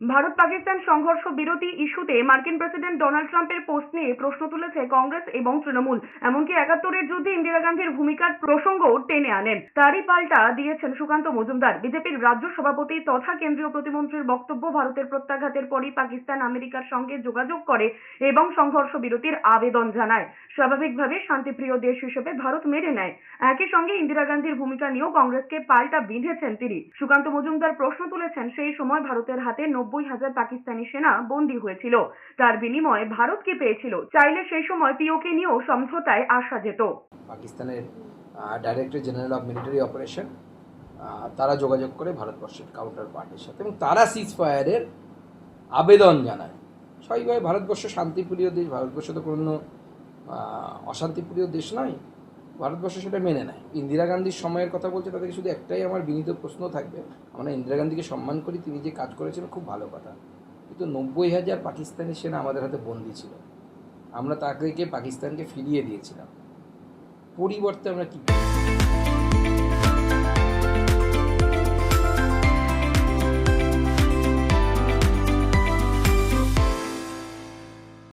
ভারত পাকিস্তান সংঘর্ষ বিরতি ইস্যুতে মার্কিন প্রেসিডেন্ট ডোনাল্ড ট্রাম্পের পোস্ট নিয়ে প্রশ্ন তুলেছে কংগ্রেস এবং তৃণমূল, এমনকি একাত্তরের যুদ্ধে ইন্দিরা গান্ধীর ভূমিকার প্রসঙ্গও টেনে আনেন। তারই পাল্টা দিয়েছেন সুকান্ত মজুমদার, বিজেপির রাজ্য সভাপতি তথা কেন্দ্রীয় প্রতিমন্ত্রীর বক্তব্য ভারতের প্রত্যাঘাতের পরই পাকিস্তান আমেরিকার সঙ্গে যোগাযোগ করে এবং সংঘর্ষ বিরতির আবেদন জানায়। স্বাভাবিকভাবে শান্তিপ্রিয় দেশ হিসেবে ভারত মেনে নেয়। একই সঙ্গে ইন্দিরা গান্ধীর ভূমিকা নিয়েও কংগ্রেসকে পাল্টা বিঁধেছেন তিনি। সুকান্ত মজুমদার প্রশ্ন তুলেছেন, সেই সময় ভারতের হাতে নব্বই হাজার পাকিস্তানি সেনা বন্দী হয়েছিল। তার বিনিময়ে ভারতকে পেয়েছিল। চাইলে সেই সময় পিওকে নিয়েও সমঝোতায় আসা যেত। পাকিস্তানের director general of military operation তারা যোগাযোগ করে ভারতবর্ষের কাউন্টার পার্টির সাথে এবং তারা সিজ ফায়ারের আবেদন জানায়। স্বাভাবিকভাবে ভারতবর্ষ শান্তিপ্রিয় দেশ, ভারতবর্ষ তো কোনো অশান্তিপ্রিয় দেশ নয়। ভারতবর্ষ সেটা মেনে নেয়। ইন্দিরা গান্ধীর সময়ের কথা বলছে তাদেরকে শুধু একটাই আমার বিনীত প্রশ্ন থাকবে? আমরা ইন্দিরা গান্ধীকে সম্মান করি, তিনি যে কাজ করেছেন খুব ভালো কথা। কিন্তু নব্বই হাজার পাকিস্তানি সেনা আমাদের হাতে বন্দি ছিল। আমরা তাকে পাকিস্তানকে ফিরিয়ে দিয়েছিলাম। পরিবর্তে আমরা কী?